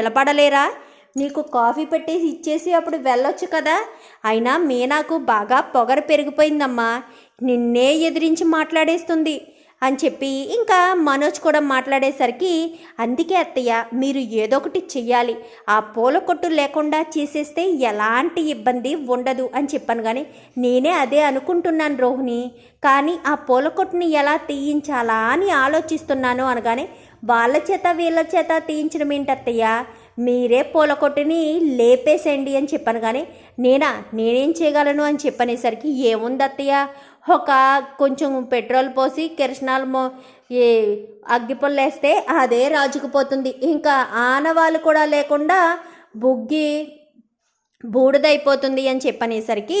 నిలబడలేరా? నీకు కాఫీ పెట్టేసి ఇచ్చేసి అప్పుడు వెళ్ళొచ్చు కదా? అయినా మీనాకు బాగా పొగరు పెరిగిపోయిందమ్మా. నిన్నే ఎదిరించి మాట్లాడేస్తుంది అని చెప్పి ఇంకా మనోజ్ కూడా మాట్లాడేసరికి అందుకే అత్తయ్య మీరు ఏదో ఒకటి చెయ్యాలి. ఆ పూల కొట్టు లేకుండా చేసేస్తే ఎలాంటి ఇబ్బంది ఉండదు అని చెప్పాను కానీ నేనే అదే అనుకుంటున్నాను రోహిణి. కానీ ఆ పూల కొట్టుని ఎలా తీయించాలా అని ఆలోచిస్తున్నాను అనగానే వాళ్ళ చేత వీళ్ళ చేత తీయించడం ఏంటత్తయ్య? మీరే పూల కొట్టుని లేపేసేయండి అని చెప్పాను కానీ నేనా? నేనేం చేయగలను అని చెప్పనేసరికి ఏముంది అత్తయ్య ఒక కొంచెం పెట్రోల్ పోసి కిరసనాలు మో ఏ అగ్గిపుల్ల వేస్తే అదే రాజుకుపోతుంది. ఇంకా ఆనవాళ్ళు కూడా లేకుండా బుగ్గి బూడిదైపోతుంది అని చెప్పనేసరికి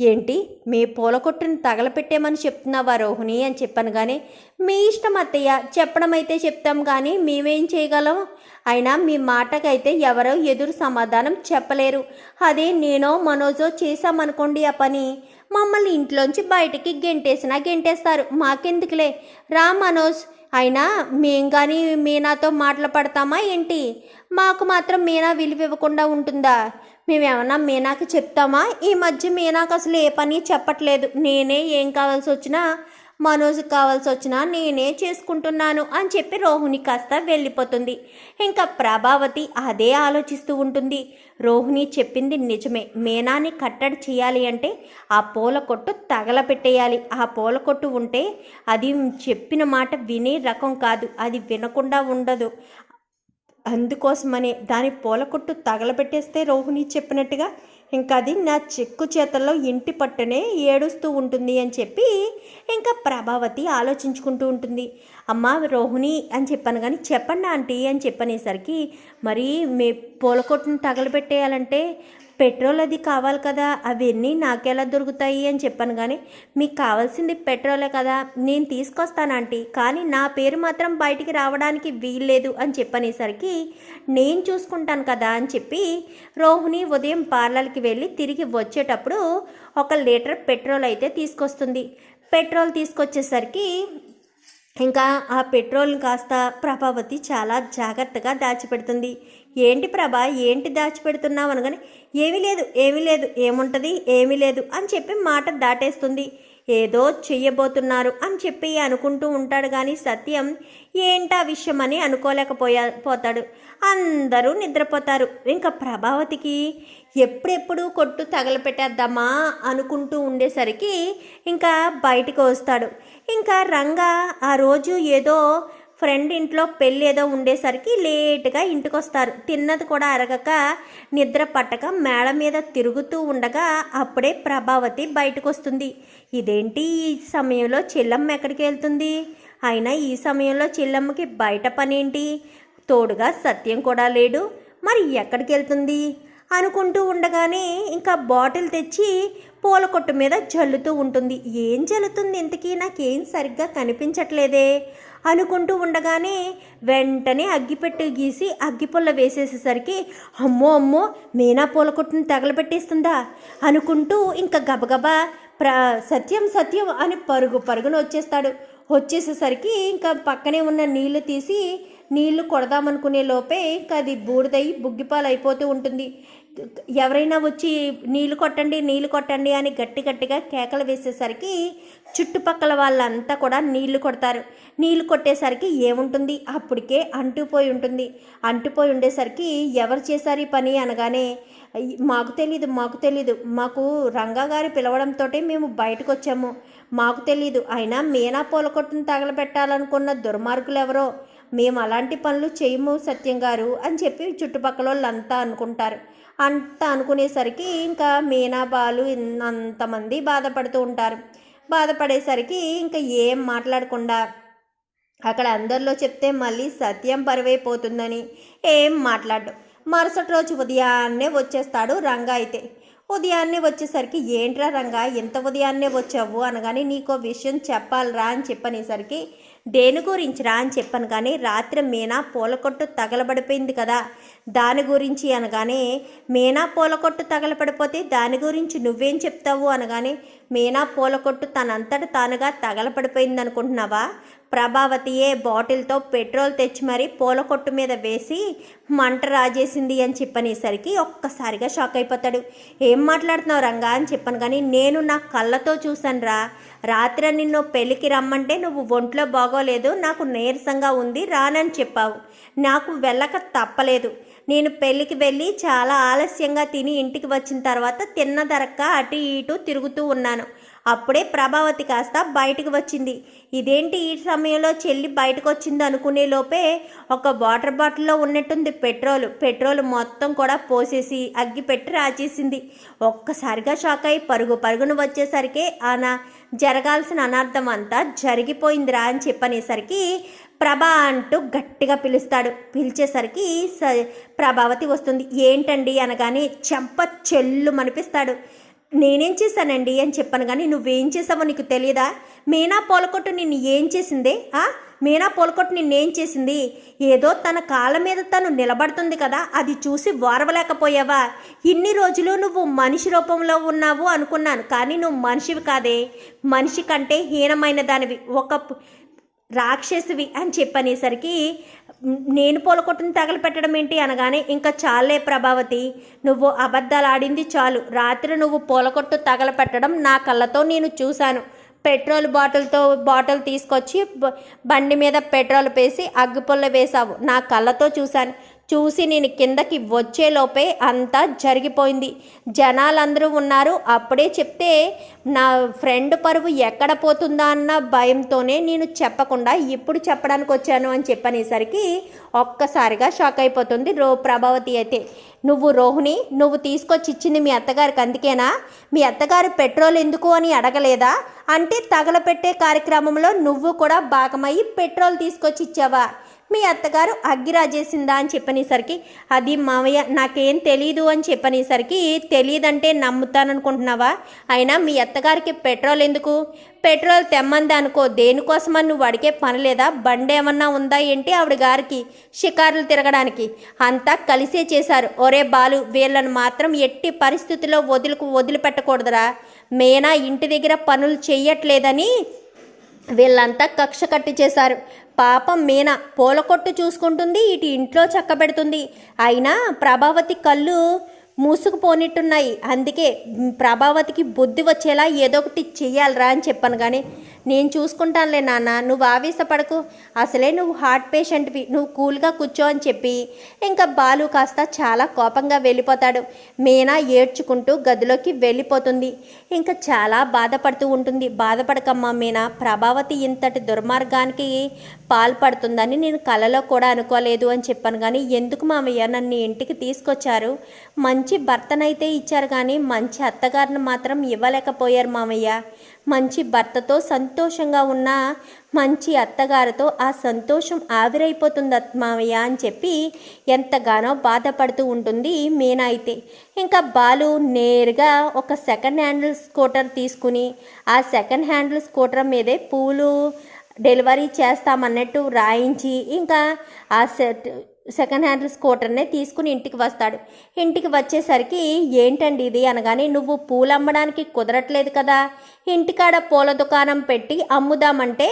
ఏంటి? మీ పూల కొట్టుని తగలపెట్టేమని చెప్తున్నావా రోహిణి? అని చెప్పాను కానీ మీ ఇష్టం అత్తయ్య చెప్పడం అయితే చెప్తాం కానీ మేమేం చేయగలం? అయినా మీ మాటకైతే ఎవరో ఎదురు సమాధానం చెప్పలేరు. అదే నేనో మనోజో చేశామనుకోండి ఆ పని. మమ్మల్ని ఇంట్లోంచి బయటికి గెంటేసినా గెంటేస్తారు. మాకెందుకులే? రా మనోజ్. అయినా మేం కానీ మీనాతో మాటలు పడతామా ఏంటి? మాకు మాత్రం మీనా విలువ ఇవ్వకుండా ఉంటుందా? మేమేమన్నా మీనాకి చెప్తామా? ఈ మధ్య మీనాకు అసలు ఏ పని చెప్పట్లేదు. నేనే ఏం కావాల్సి వచ్చినా మనోజ్కి కావాల్సి వచ్చినా నేనే చేసుకుంటున్నాను అని చెప్పి రోహిణి కాస్త వెళ్ళిపోతుంది. ఇంకా ప్రభావతి అదే ఆలోచిస్తూ ఉంటుంది. రోహిణి చెప్పింది నిజమే. మేనాని కట్టడి చేయాలి అంటే ఆ పూల కొట్టు తగలపెట్టేయాలి. ఆ పూల కొట్టు ఉంటే అది చెప్పిన మాట వినే రకం కాదు. అది వినకుండా ఉండదు. అందుకోసమనే దాని పూల కొట్టు తగలబెట్టేస్తే రోహిణి చెప్పినట్టుగా ఇంకా అది నా చెక్కు చేతల్లో ఇంటి పట్టునే ఏడుస్తూ ఉంటుంది అని చెప్పి ఇంకా ప్రభావతి ఆలోచించుకుంటూ ఉంటుంది. అమ్మ రోహిణి అని చెప్పాను కానీ చెప్పండి ఆంటీ అని చెప్పనేసరికి మరి మీ పూల కొట్టును తగలబెట్టేయాలంటే పెట్రోల్ అది కావాలి కదా అవన్నీ నాకెలా దొరుకుతాయి అని చెప్పాను కానీ మీకు కావాల్సింది పెట్రోలే కదా నేను తీసుకొస్తాను ఆంటీ. కానీ నా పేరు మాత్రం బయటికి రావడానికి వీల్లేదు అని చెప్పనేసరికి నేను చూసుకుంటాను కదా అని చెప్పి రోహిణి ఉదయం పార్లర్కి వెళ్ళి తిరిగి వచ్చేటప్పుడు ఒక లీటర్ పెట్రోల్ అయితే తీసుకొస్తుంది. పెట్రోల్ తీసుకొచ్చేసరికి ఇంకా ఆ పెట్రోల్ కాస్త ప్రభావతి చాలా జాగ్రత్తగా దాచిపెడుతుంది. ఏంటి ప్రభా ఏంటి దాచిపెడుతున్నావు అనగానే ఏమీ లేదు ఏమీ లేదు ఏముంటుంది ఏమీ లేదు అని చెప్పి మాట దాటేస్తుంది. ఏదో చెయ్యబోతున్నారు అని చెప్పి అనుకుంటూ ఉంటాడు కానీ సత్యం ఏంటా విషయం అని అనుకోలేకపోయా పోతాడు అందరూ నిద్రపోతారు. ఇంకా ప్రభావతికి ఎప్పుడెప్పుడు కొట్టు తగలపెట్టేద్దామా అనుకుంటూ ఉండేసరికి ఇంకా బయటికి వస్తాడు. ఇంకా రంగా ఆ రోజు ఏదో ఫ్రెండ్ ఇంట్లో పెళ్ళి ఏదో ఉండేసరికి లేటుగా ఇంటికి వస్తారు తిన్నది కూడా అరగక నిద్ర పట్టక మేడ మీద తిరుగుతూ ఉండగా అప్పుడే ప్రభావతి బయటకు వస్తుంది ఇదేంటి ఈ సమయంలో చెల్లమ్మ ఎక్కడికి వెళ్తుంది? అయినా ఈ సమయంలో చెల్లమ్మకి బయట పనేంటి? తోడుగా సత్యం కూడా లేడు. మరి ఎక్కడికి వెళ్తుంది? అనుకుంటూ ఉండగానే ఇంకా బాటిల్ తెచ్చి పూల కొట్టు మీద జల్లుతూ ఉంటుంది. ఏం జల్లుతుంది ఇంతకీ? నాకేం సరిగ్గా కనిపించట్లేదే అనుకుంటూ ఉండగానే వెంటనే అగ్గిపెట్టు గీసి అగ్గిపుల్ల వేసేసేసరికి అమ్మో అమ్మో మీనా పూల కొట్టుని తగలబెట్టేస్తుందా? అనుకుంటూ ఇంకా గబగబా ప్ర సత్యం సత్యం అని పరుగు పరుగున వచ్చేస్తాడు. వచ్చేసేసరికి ఇంకా పక్కనే ఉన్న నీళ్ళు తీసి నీళ్ళు కొడదామనుకునే లోపే ఇంకా అది బూడిదై బుగ్గిపాలు అయిపోతూ ఉంటుంది. ఎవరైనా వచ్చి నీళ్ళు కొట్టండి నీళ్ళు కొట్టండి అని గట్టి గట్టిగా కేకలు వేసేసరికి చుట్టుపక్కల వాళ్ళంతా కూడా నీళ్ళు కొడతారు. నీళ్ళు కొట్టేసరికి ఏముంటుంది? అప్పటికే అంటుపోయి ఉంటుంది. అంటుపోయి ఉండేసరికి ఎవరు చేశారు ఈ పని అనగానే మాకు తెలీదు మాకు తెలీదు. మాకు రంగా గారు పిలవడంతో మేము బయటకు వచ్చాము మాకు తెలీదు. అయినా మీనా పూల కొట్టును తగలబెట్టాలనుకున్న దుర్మార్గులు ఎవరో మేము అలాంటి పనులు చేయము సత్యం గారు అని చెప్పి చుట్టుపక్కల వాళ్ళంతా అనుకుంటారు. అంత అనుకునేసరికి ఇంకా మీనా బాలు అంతమంది బాధపడుతూ ఉంటారు. బాధపడేసరికి ఇంకా ఏం మాట్లాడకుండా అక్కడ అందరిలో చెప్తే మళ్ళీ సత్యం పరువైపోతుందని ఏం మాట్లాడు మరుసటి రోజు ఉదయాన్నే వచ్చేస్తాడు రంగా అయితే. ఉదయాన్నే వచ్చేసరికి ఏంట్రా రంగా ఎంత ఉదయాన్నే వచ్చావు? అనగానే నీకో విషయం చెప్పాలిరా అని చెప్పనేసరికి దేని గురించి రా అని చెప్పాను. కానీ రాత్రి మీనా పూల కొట్టు తగలబడిపోయింది కదా దాని గురించి అనగానే మీనా పూల కొట్టు తగలపడిపోతే దాని గురించి నువ్వేం చెప్తావు? అనగానే మీనా పూల కొట్టు తనంతట తానుగా తగలపడిపోయింది అనుకుంటున్నావా ప్రభావతియే బాటిల్తో పెట్రోల్ తెచ్చి మరీ పూల కొట్టు మీద వేసి మంట రాజేసింది అని చెప్పనేసరికి ఒక్కసారిగా షాక్ అయిపోతాడు. ఏం మాట్లాడుతున్నావు రంగా? అని చెప్పాను. కానీ నేను నా కళ్ళతో చూశాను రా రాత్రి నిన్ను పెళ్ళికి రమ్మంటే నువ్వు ఒంట్లో బాగోలేదు నాకు నీరసంగా ఉంది రానని చెప్పావు. నాకు వెళ్ళక తప్పలేదు. నేను పెళ్ళికి వెళ్ళి చాలా ఆలస్యంగా తిని ఇంటికి వచ్చిన తర్వాత తిన్నదరక్క అటు ఇటు తిరుగుతూ ఉన్నాను. అప్పుడే ప్రభావతి కాస్త బయటకు వచ్చింది. ఇదేంటి ఈ సమయంలో చెల్లి బయటకు వచ్చింది అనుకునే లోపే ఒక వాటర్ బాటిల్లో ఉన్నట్టుంది పెట్రోల్. పెట్రోల్ మొత్తం కూడా పోసేసి అగ్గి పెట్టి రాచేసింది. ఒక్కసారిగా షాక్ అయి పరుగు పరుగున వచ్చేసరికి ఆన జరగాల్సిన అనర్థం అంతా జరిగిపోయిందిరా అని చెప్పనేసరికి ప్రభా అంటూ గట్టిగా పిలుస్తాడు. పిలిచేసరికి స ప్రభావతి వస్తుంది. ఏంటండి అనగానే చెంప చెల్లు మనిపిస్తాడు. నేనేం చేశానండి అని చెప్పాను కానీ నువ్వేం చేసావో నీకు తెలియదా? మీనా పొలకొట్టు నిన్ను ఏం చేసిందే? ఆ? మీనా పొలకొట్టు నిన్నేం చేసింది? ఏదో తన కాళ్ళ మీద తను నిలబడుతుంది కదా అది చూసి వారవలేకపోయావా? ఇన్ని రోజులు నువ్వు మనిషి రూపంలో ఉన్నావు అనుకున్నాను కానీ నువ్వు మనిషివి కాదే. మనిషి కంటే హీనమైన దానివి ఒక రాక్షసివి అని చెప్పనేసరికి నేను పొలకొట్టుని తగలపెట్టడం ఏంటి అనగానే ఇంకా చాలే ప్రభావతి నువ్వు అబద్ధాలు ఆడింది చాలు. రాత్రి నువ్వు పూలకొట్టు తగలపెట్టడం నా కళ్ళతో నేను చూశాను. పెట్రోల్ బాటిల్తో బాటిల్ తీసుకొచ్చి బండి మీద పెట్రోల్ వేసి అగ్గిపుల్ల వేశావు. నా కళ్ళతో చూశాను. చూసి నేను కిందకి వచ్చేలోపే అంతా జరిగిపోయింది. జనాలందరూ ఉన్నారు. అప్పుడే చెప్తే నా ఫ్రెండ్ పరువు ఎక్కడ పోతుందా అన్న భయంతోనే నేను చెప్పకుండా ఇప్పుడు చెప్పడానికి వచ్చాను అని చెప్పనేసరికి ఒక్కసారిగా షాక్ అయిపోతుంది రో ప్రభావతి అయితే. నువ్వు రోహిణి నువ్వు తీసుకొచ్చి ఇచ్చింది మీ అత్తగారికి అందుకేనా? మీ అత్తగారు పెట్రోల్ ఎందుకు అని అడగలేదా? అంటే తగలపెట్టే కార్యక్రమంలో నువ్వు కూడా భాగమయ్యి పెట్రోల్ తీసుకొచ్చి ఇచ్చావా? మీ అత్తగారు అగ్గిరాజేసిందా అని చెప్పనేసరికి అది మావయ్య నాకేం తెలీదు అని చెప్పనేసరికి తెలియదంటే నమ్ముతాననుకుంటున్నావా? అయినా మీ అత్తగారికి పెట్రోల్ ఎందుకు? పెట్రోల్ తెమ్మంది అనుకో దేనికోసమని నువ్వు అడిగే పని లేదా? బండి ఏమన్నా ఉందా ఏంటి ఆవిడ గారికి షికారులు తిరగడానికి? అంతా కలిసే చేశారు. ఒరే బాలు వీళ్ళని మాత్రం ఎట్టి పరిస్థితుల్లో వదులుకు వదిలిపెట్టకూడదురా. మేనా ఇంటి దగ్గర పనులు చెయ్యట్లేదని వీళ్ళంతా కక్ష కట్టి చేశారు. పాపం మీన పూల కొట్టు చూసుకుంటుంది ఇటు ఇంట్లో చక్కబెడుతుంది. అయినా ప్రభావతి కళ్ళు మూసుకుపోనిట్టున్నాయి. అందుకే ప్రభావతికి బుద్ధి వచ్చేలా ఏదో ఒకటి చెయ్యాలరా అని చెప్పాను కానీ నేను చూసుకుంటానులే నాన్న నువ్వు ఆవేశపడకు. అసలే నువ్వు హార్ట్ పేషెంట్వి నువ్వు కూల్గా కూర్చో అని చెప్పి. ఇంకా బాలు కాస్త చాలా కోపంగా వెళ్ళిపోతాడు. మీనా ఏడ్చుకుంటూ గదిలోకి వెళ్ళిపోతుంది. ఇంకా చాలా బాధపడుతూ ఉంటుంది. బాధపడకమ్మా మీనా ప్రభావతి ఇంతటి దుర్మార్గానికి పాల్పడుతుందని నేను కలలో కూడా అనుకోలేదు అని చెప్పాను. కానీ ఎందుకు మామయ్య నన్ను ఇంటికి తీసుకొచ్చారు? మంచి భర్తనైతే ఇచ్చారు కానీ మంచి అత్తగారిని మాత్రం ఇవ్వలేకపోయారు మామయ్య. మంచి భర్తతో సంతోషంగా ఉన్న మంచి అత్తగారితో ఆ సంతోషం ఆవిరైపోతుంది అత్మావయ్య అని చెప్పి ఎంతగానో బాధపడుతూ ఉంటుంది మీనా అయితే. ఇంకా బాలు నేరుగా ఒక సెకండ్ హ్యాండిల్ స్కూటర్ తీసుకుని ఆ సెకండ్ హ్యాండిల్ స్కూటర్ మీదే పూలు డెలివరీ చేస్తామన్నట్టు రాయించి ఇంకా ఆ సెట్ సెకండ్ హ్యాండ్ స్కూటర్నే తీసుకుని ఇంటికి వస్తాడు. ఇంటికి వచ్చేసరికి ఏంటండి ఇది అనగానే నువ్వు పూలు అమ్మడానికి కుదరట్లేదు కదా. ఇంటికాడ పూల దుకాణం పెట్టి అమ్ముదామంటే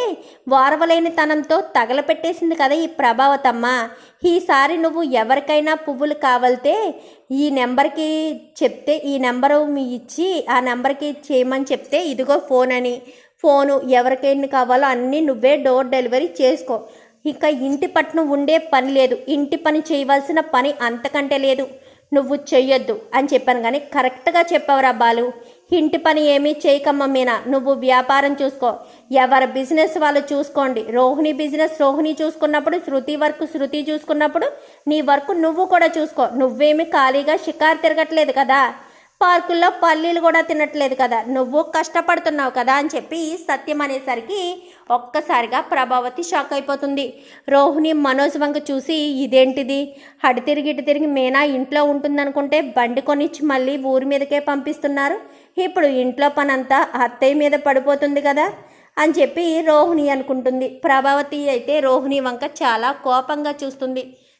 వారవలేని తనంతో తగలపెట్టేసింది కదా ఈ ప్రభావతమ్మ. ఈసారి నువ్వు ఎవరికైనా పువ్వులు కావలితే ఈ నెంబర్కి చెప్తే ఈ నెంబరు మీ ఇచ్చి ఆ నెంబర్కి చేయమని చెప్తే ఇదిగో ఫోన్ అని ఫోను ఎవరికైనా కావాలో అన్నీ నువ్వే డోర్ డెలివరీ చేసుకో. ఇంకా ఇంటి పట్ల ఉండే పని లేదు. ఇంటి పని చేయవలసిన పని అంతకంటే లేదు. నువ్వు చెయ్యొద్దు అని చెప్పాను కానీ కరెక్ట్గా చెప్పావురా బాలు. ఇంటి పని ఏమీ చేయకమ్మ మీనా. నువ్వు వ్యాపారం చూసుకో. ఎవరి బిజినెస్ వాళ్ళు చూసుకోండి. రోహిణి బిజినెస్ రోహిణి చూసుకున్నప్పుడు శృతి వర్క్ శృతి చూసుకున్నప్పుడు నీ వర్క్ నువ్వు కూడా చూసుకో. నువ్వేమి ఖాళీగా షికారు తిరగట్లేదు కదా. పార్కుల్లో పల్లీలు కూడా తినట్లేదు కదా నువ్వు కష్టపడుతున్నావు కదా అని చెప్పి సత్యం అనేసరికి ఒక్కసారిగా ప్రభావతి షాక్ అయిపోతుంది. రోహిణి మనోజ్ వంక చూసి ఇదేంటిది? అడి తిరిగి ఇటు తిరిగి మేనా ఇంట్లో ఉంటుందనుకుంటే బండి కొనిచ్చి మళ్ళీ ఊరి మీదకే పంపిస్తున్నారు. ఇప్పుడు ఇంట్లో పనంతా అత్తయ్య మీద పడిపోతుంది కదా అని చెప్పి రోహిణి అనుకుంటుంది. ప్రభావతి అయితే రోహిణి వంక చాలా కోపంగా చూస్తుంది.